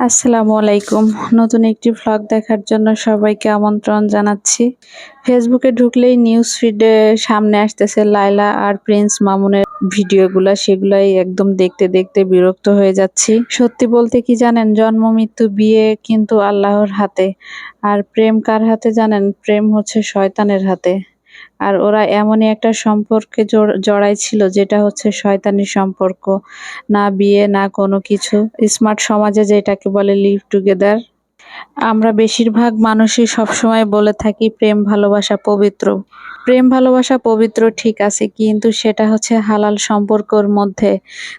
আসসালামু আলাইকুম। নতুন একটি ভ্লগ দেখার জন্য সবাইকে আমন্ত্রণ জানাচ্ছি। ফেসবুকে ঢুকলেই নিউজ ফিডে সামনে আসতেছে লাইলা আর প্রিন্স মামুনের ভিডিওগুলা। সেগুলাই একদম দেখতে দেখতে বিরক্ত হয়ে যাচ্ছি। সত্যি বলতে কি জানেন, জন্ম, মৃত্যু, বিয়ে কিন্তু আল্লাহর হাতে। আর প্রেম কার হাতে জানেন? প্রেম হচ্ছে শয়তানের হাতে। আর ওরা এমনই একটা সম্পর্কে জড়াই ছিল যেটা হচ্ছে শয়তানি সম্পর্ক। না বিয়ে, না কোনো কিছু। স্মার্ট সমাজে যেটাকে বলে লিভ টুগেদার। আমরা বেশিরভাগ মানুষই সবসময় বলে থাকি, প্রেম, ভালোবাসা, পবিত্র। প্রেম, ভালোবাসা, পবিত্র ঠিক আছে, কিন্তু সেটা হচ্ছে হালাল সম্পর্কর মধ্যে।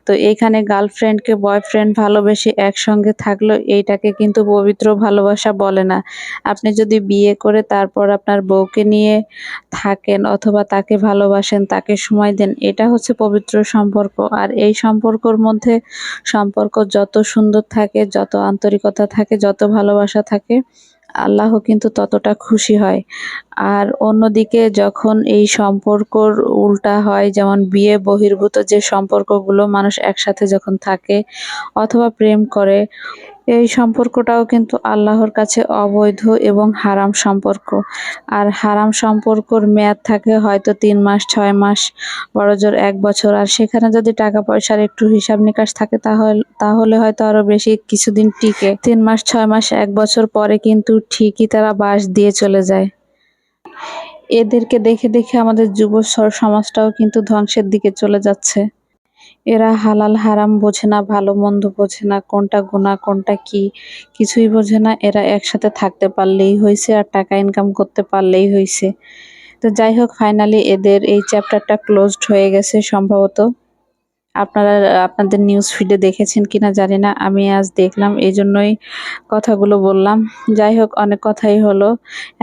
তো এখানে গার্লফ্রেন্ডকে বয়ফ্রেন্ড ভালোবেসে একসঙ্গে থাকল এইটাকে কিন্তু পবিত্র ভালোবাসা বলে না। আপনি যদি বিয়ে করে তারপর আপনার বউকে নিয়ে থাকেন অথবা তাকে ভালোবাসেন, তাকে সময় দেন, এটা হচ্ছে পবিত্র সম্পর্ক। আর এই সম্পর্কর মধ্যে সম্পর্ক যত সুন্দর থাকে, যত আন্তরিকতা থাকে, যত ভালোবাসা থাকে আল্লাহ কিন্তু ততটা খুশি হয়। আর অন্যদিকে যখন এই সম্পর্কর উল্টা হয়, যেমন বিয়ে বহির্ভূত যে সম্পর্কগুলো মানুষ একসাথে যখন থাকে অথবা প্রেম করে এই সম্পর্কটাও কিন্তু আল্লাহর কাছে অবৈধ এবং হারাম সম্পর্ক। আর হারাম সম্পর্কর মেয়াদ থাকে হয়তো তিন মাস, ছয় মাস বড়জোর এক বছর। আর সেখানে যদি টাকা পয়সার একটু হিসাব নিকাশ থাকে তাহলে তাহলে হয়তো আরও বেশি কিছুদিন টিকে। তিন মাস, ছয় মাস, এক বছর পরে কিন্তু ঠিকই তারা বাস দিয়ে চলে যায়। এদেরকে দেখে দেখে আমাদের যুব সমাজটাও কিন্তু ধ্বংসের দিকে চলে যাচ্ছে। এরা হালাল হারাম বোঝে না, ভালো মন্দ বোঝে না, কোনটা গুণা কোনটা কি, কিছুই বোঝে না। এরা একসাথে থাকতে পারলেই হয়েছে আর টাকা ইনকাম করতে পারলেই হয়েছে তো যাই হোক ফাইনালি এদের এই চ্যাপ্টারটা ক্লোজড হয়ে গেছে সম্ভবত। আপনারা, আপনাদের নিউজ ফিডে দেখেছেন কিনা জানি না, আমি আজ দেখলাম এই জন্যই কথাগুলো বললাম। যাই হোক, অনেক কথাই হলো।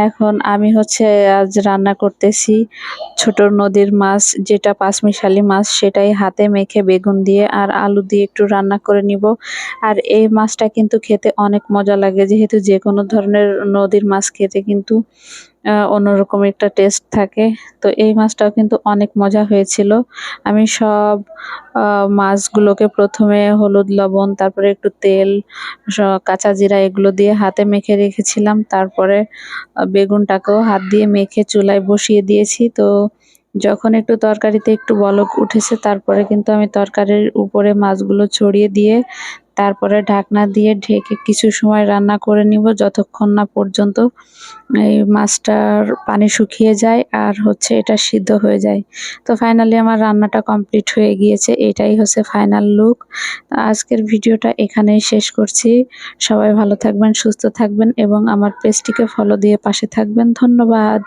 এখন আমি হচ্ছে আজ রান্না করতেছি ছোট নদীর মাছ, যেটা পাঁচমিশালি মাছ, সেটাই হাতে মেখে বেগুন দিয়ে আর আলু দিয়ে একটু রান্না করে নিব। আর এই মাছটা কিন্তু খেতে অনেক মজা লাগে, যেহেতু যে কোনো ধরনের নদীর মাছ খেতে কিন্তু অন্যরকম একটা টেস্ট থাকে। তো এই মাছটাও কিন্তু অনেক মজা হয়েছিল। আমি সব মাছগুলোকে প্রথমে হলুদ, লবণ, তারপরে একটু তেল কাঁচা জিরা এগুলো দিয়ে হাতে মেখে রেখেছিলাম। তারপরে বেগুনটাকেও হাত দিয়ে মেখে চুলায় বসিয়ে দিয়েছি। তো যখন একটু তরকারিতে একটু বলক উঠেছে, তারপরে কিন্তু আমি তরকারির উপরে মাছগুলো ছড়িয়ে দিয়ে তারপরে ঢাকনা দিয়ে ঢেকে কিছু সময় রান্না করে নিব, যতক্ষণ না পর্যন্ত এই মাছটার পানি শুকিয়ে যায় আর হচ্ছে এটা সিদ্ধ হয়ে যায়। তো ফাইনালি আমার রান্নাটা কমপ্লিট হয়ে গিয়েছে, এটাই হচ্ছে ফাইনাল লুক আজকের ভিডিওটা এখানেই শেষ করছি। সবাই ভালো থাকবেন, সুস্থ থাকবেন এবং আমার পেজটিকে ফলো দিয়ে পাশে থাকবেন। ধন্যবাদ।